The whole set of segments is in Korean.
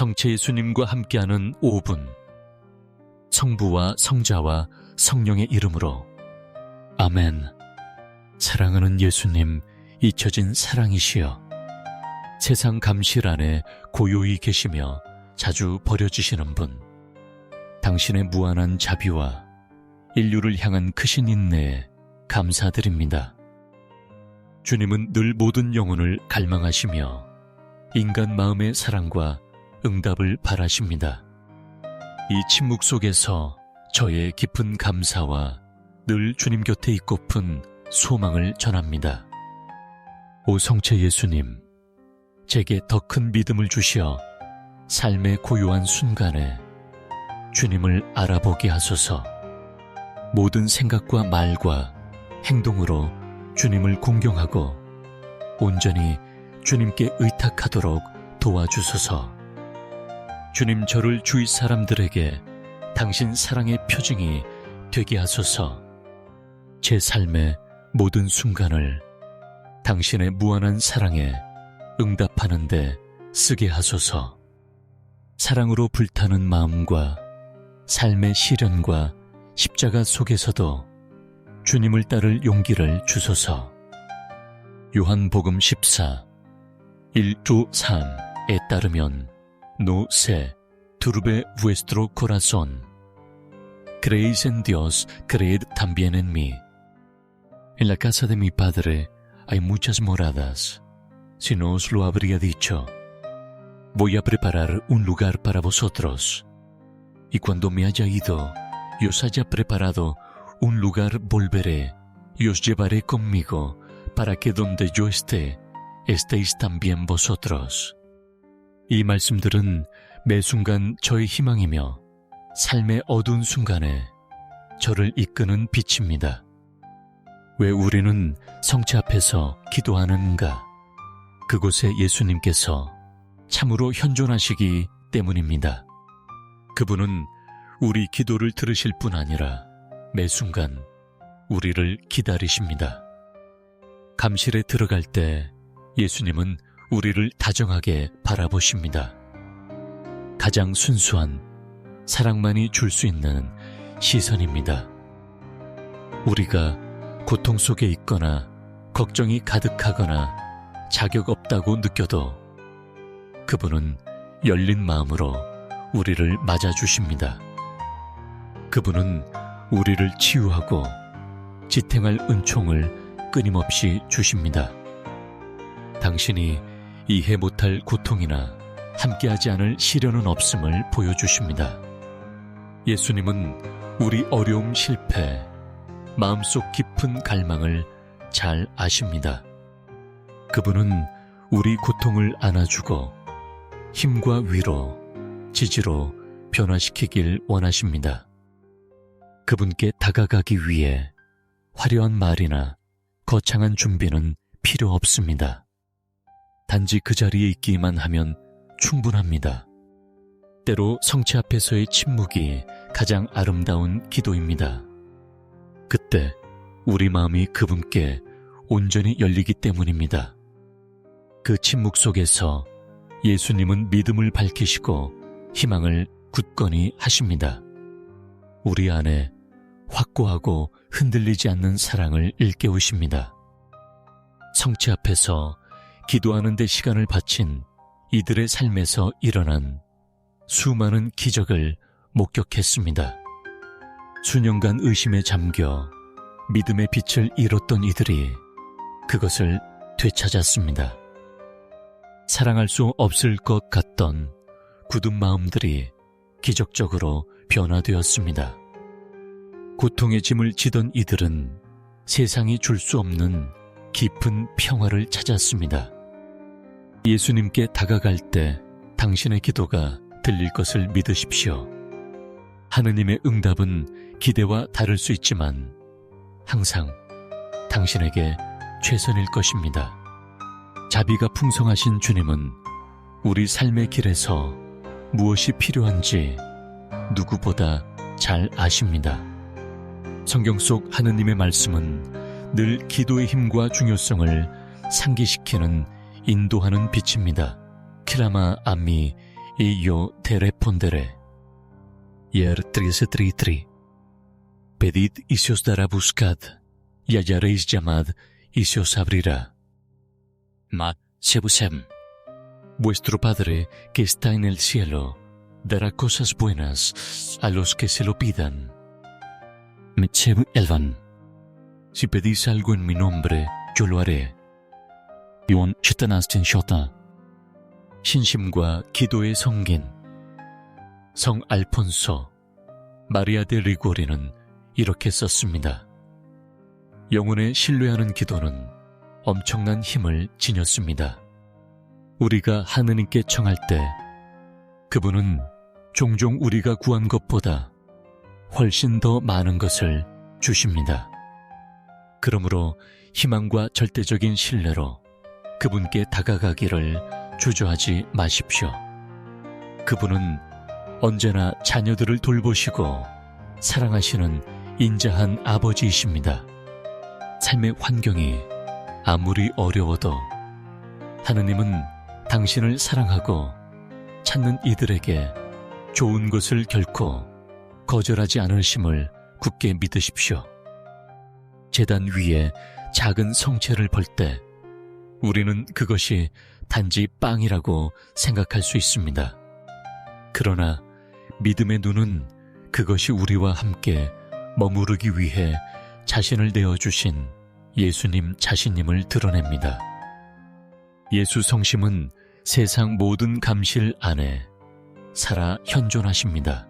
성체 예수님과 함께하는 5분. 성부와 성자와 성령의 이름으로. 아멘. 사랑하는 예수님, 잊혀진 사랑이시여. 세상 감실 안에 고요히 계시며 자주 버려지시는 분. 당신의 무한한 자비와 인류를 향한 크신 인내에 감사드립니다. 주님은 늘 모든 영혼을 갈망하시며 인간 마음의 사랑과 응답을 바라십니다. 이 침묵 속에서 저의 깊은 감사와 늘 주님 곁에 있고픈 소망을 전합니다. 오 성체 예수님, 제게 더 큰 믿음을 주시어 삶의 고요한 순간에 주님을 알아보게 하소서 모든 생각과 말과 행동으로 주님을 공경하고 온전히 주님께 의탁하도록 도와주소서. 주님 저를 주위 사람들에게 당신 사랑의 표징이 되게 하소서. 제 삶의 모든 순간을 당신의 무한한 사랑에 응답하는데 쓰게 하소서. 사랑으로 불타는 마음과 삶의 시련과 십자가 속에서도 주님을 따를 용기를 주소서. 요한복음 14, 1조 3에 따르면 no sé, turbe vuestro corazón. Creéis en Dios, creed también en mí. En la casa de mi Padre hay muchas moradas. Si no os lo habría dicho, voy a preparar un lugar para vosotros. Y cuando me haya ido y os haya preparado un lugar, volveré y os llevaré conmigo para que donde yo esté, estéis también vosotros. 이 말씀들은 매 순간 저의 희망이며 삶의 어두운 순간에 저를 이끄는 빛입니다. 왜 우리는 성체 앞에서 기도하는가? 그곳에 예수님께서 참으로 현존하시기 때문입니다. 그분은 우리 기도를 들으실 뿐 아니라 매 순간 우리를 기다리십니다. 감실에 들어갈 때 예수님은 우리를 다정하게 바라보십니다. 가장 순수한 사랑만이 줄 수 있는 시선입니다. 우리가 고통 속에 있거나 걱정이 가득하거나 자격 없다고 느껴도 그분은 열린 마음으로 우리를 맞아주십니다. 그분은 우리를 치유하고 지탱할 은총을 끊임없이 주십니다. 당신이 이해 못할 고통이나 함께하지 않을 시련은 없음을 보여주십니다. 예수님은 우리 어려움 실패, 마음속 깊은 갈망을 잘 아십니다. 그분은 우리 고통을 안아주고 힘과 위로, 지지로 변화시키길 원하십니다. 그분께 다가가기 위해 화려한 말이나 거창한 준비는 필요 없습니다. 단지 그 자리에 있기만 하면 충분합니다. 때로 성체 앞에서의 침묵이 가장 아름다운 기도입니다. 그때 우리 마음이 그분께 온전히 열리기 때문입니다. 그 침묵 속에서 예수님은 믿음을 밝히시고 희망을 굳건히 하십니다. 우리 안에 확고하고 흔들리지 않는 사랑을 일깨우십니다. 성체 앞에서 기도하는 데 시간을 바친 이들의 삶에서 일어난 수많은 기적을 목격했습니다. 수년간 의심에 잠겨 믿음의 빛을 잃었던 이들이 그것을 되찾았습니다. 사랑할 수 없을 것 같던 굳은 마음들이 기적적으로 변화되었습니다. 고통의 짐을 지던 이들은 세상이 줄 수 없는 깊은 평화를 찾았습니다. 예수님께 다가갈 때 당신의 기도가 들릴 것을 믿으십시오. 하느님의 응답은 기대와 다를 수 있지만 항상 당신에게 최선일 것입니다. 자비가 풍성하신 주님은 우리 삶의 길에서 무엇이 필요한지 누구보다 잘 아십니다. 성경 속 하느님의 말씀은 늘 기도의 힘과 중요성을 상기시키는 인도하는 빛입니다. 키라마 암미 y yo te responderé. Yer 13:33 Pedid y se os dará buscad, y hallaréis llamad y se os abrirá. Ma Sebusem Vuestro Padre que está en el cielo dará cosas buenas a los que se lo pidan. Metsebu Elvan Si pedís algo en mi nombre, yo lo haré. 요원 14진 쇼다 신심과 기도의 성긴 성 알폰소 마리아 데 리고리는 이렇게 썼습니다. 영혼에 신뢰하는 기도는 엄청난 힘을 지녔습니다. 우리가 하느님께 청할 때 그분은 종종 우리가 구한 것보다 훨씬 더 많은 것을 주십니다. 그러므로 희망과 절대적인 신뢰로 그분께 다가가기를 주저하지 마십시오. 그분은 언제나 자녀들을 돌보시고 사랑하시는 인자한 아버지이십니다. 삶의 환경이 아무리 어려워도 하느님은 당신을 사랑하고 찾는 이들에게 좋은 것을 결코 거절하지 않으심을 굳게 믿으십시오. 재단 위에 작은 성체를 볼때 우리는 그것이 단지 빵이라고 생각할 수 있습니다. 그러나 믿음의 눈은 그것이 우리와 함께 머무르기 위해 자신을 내어주신 예수님 자신님을 드러냅니다. 예수 성심은 세상 모든 감실 안에 살아 현존하십니다.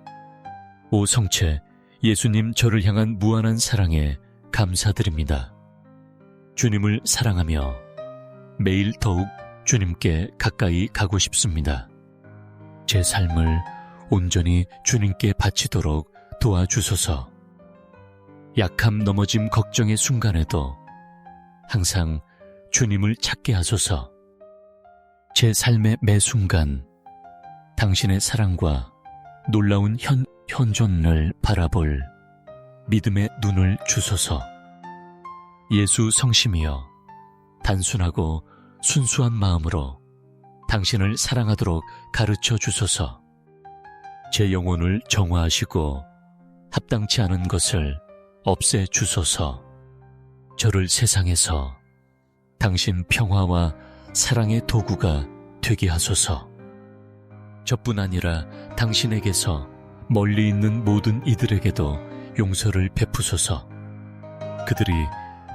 오 성체, 예수님 저를 향한 무한한 사랑에 감사드립니다. 주님을 사랑하며 매일 더욱 주님께 가까이 가고 싶습니다. 제 삶을 온전히 주님께 바치도록 도와주소서. 약함 넘어짐 걱정의 순간에도 항상 주님을 찾게 하소서. 제 삶의 매 순간 당신의 사랑과 놀라운 현, 현존을 바라볼 믿음의 눈을 주소서. 예수 성심이여 단순하고 순수한 마음으로 당신을 사랑하도록 가르쳐 주소서. 제 영혼을 정화하시고 합당치 않은 것을 없애 주소서. 저를 세상에서 당신 평화와 사랑의 도구가 되게 하소서. 저뿐 아니라 당신에게서 멀리 있는 모든 이들에게도 용서를 베푸소서. 그들이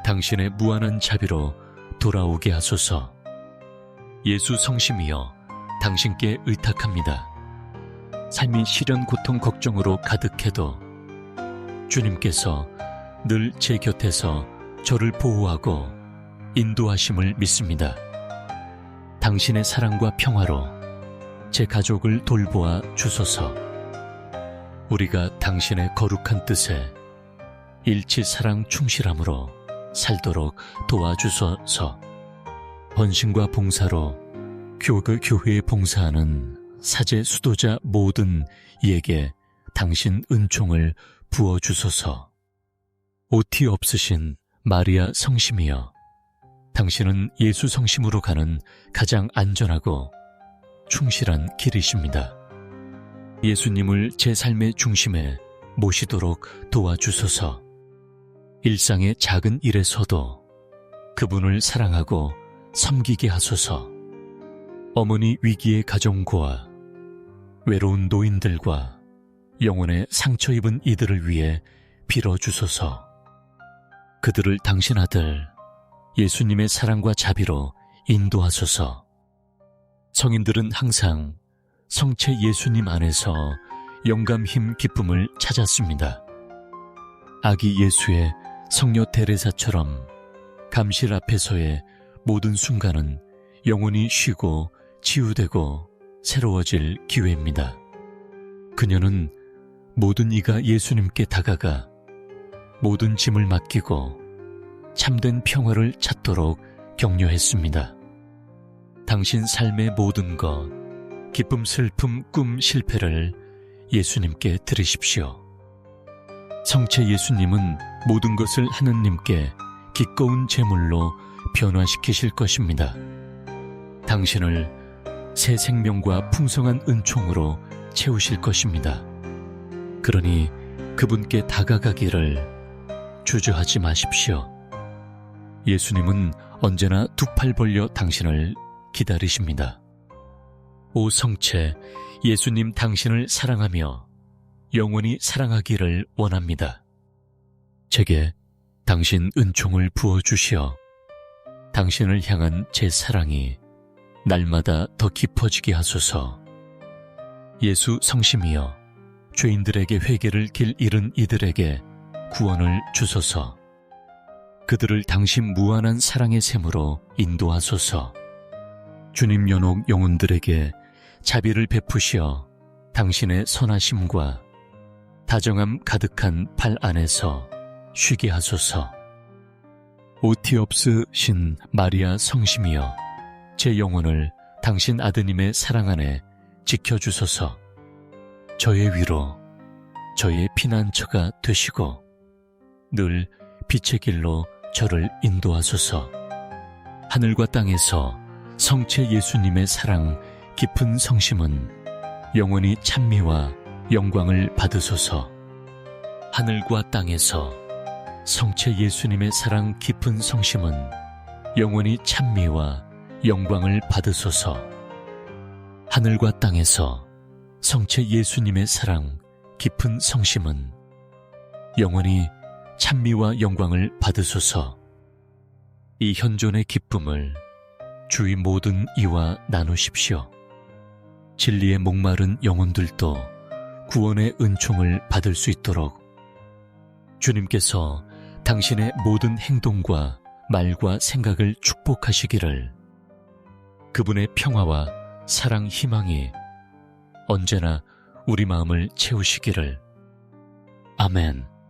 당신의 무한한 자비로 돌아오게 하소서. 예수 성심이여 당신께 의탁합니다. 삶이 시련 고통 걱정으로 가득해도 주님께서 늘 제 곁에서 저를 보호하고 인도하심을 믿습니다. 당신의 사랑과 평화로 제 가족을 돌보아 주소서. 우리가 당신의 거룩한 뜻에 일치 사랑 충실함으로 살도록 도와주소서. 헌신과 봉사로 교그 교회에 봉사하는 사제 수도자 모든 이에게 당신 은총을 부어 주소서. 오티 없으신 마리아 성심이여. 당신은 예수 성심으로 가는 가장 안전하고 충실한 길이십니다. 예수님을 제 삶의 중심에 모시도록 도와주소서. 일상의 작은 일에서도 그분을 사랑하고 섬기게 하소서. 어머니 위기의 가정고와 외로운 노인들과 영혼에 상처 입은 이들을 위해 빌어주소서. 그들을 당신 아들 예수님의 사랑과 자비로 인도하소서. 성인들은 항상 성체 예수님 안에서 영감 힘 기쁨을 찾았습니다. 아기 예수의 성녀 테레사처럼 감실 앞에서의 모든 순간은 영원히 쉬고 치유되고 새로워질 기회입니다. 그녀는 모든 이가 예수님께 다가가 모든 짐을 맡기고 참된 평화를 찾도록 격려했습니다. 당신 삶의 모든 것, 기쁨, 슬픔, 꿈, 실패를 예수님께 드리십시오. 성체 예수님은 모든 것을 하느님께 기꺼운 제물로 변화시키실 것입니다. 당신을 새 생명과 풍성한 은총으로 채우실 것입니다. 그러니 그분께 다가가기를 주저하지 마십시오. 예수님은 언제나 두 팔 벌려 당신을 기다리십니다. 오 성체, 예수님 당신을 사랑하며 영원히 사랑하기를 원합니다. 제게 당신 은총을 부어주시어 당신을 향한 제 사랑이 날마다 더 깊어지게 하소서. 예수 성심이여 죄인들에게 회개를 길 잃은 이들에게 구원을 주소서. 그들을 당신 무한한 사랑의 샘으로 인도하소서. 주님 연옥 영혼들에게 자비를 베푸시어 당신의 선하심과 다정함 가득한 발 안에서 쉬게 하소서. 오티옵스 신 마리아 성심이여 제 영혼을 당신 아드님의 사랑 안에 지켜주소서. 저의 위로, 저의 피난처가 되시고 늘 빛의 길로 저를 인도하소서. 하늘과 땅에서 성체 예수님의 사랑 깊은 성심은 영원히 찬미와 영광을 받으소서. 하늘과 땅에서 성체 예수님의 사랑 깊은 성심은 영원히 찬미와 영광을 받으소서. 하늘과 땅에서 성체 예수님의 사랑 깊은 성심은 영원히 찬미와 영광을 받으소서. 이 현존의 기쁨을 주위 모든 이와 나누십시오. 진리의 목마른 영혼들도 구원의 은총을 받을 수 있도록 주님께서 당신의 모든 행동과 말과 생각을 축복하시기를 그분의 평화와 사랑 희망이 언제나 우리 마음을 채우시기를 아멘.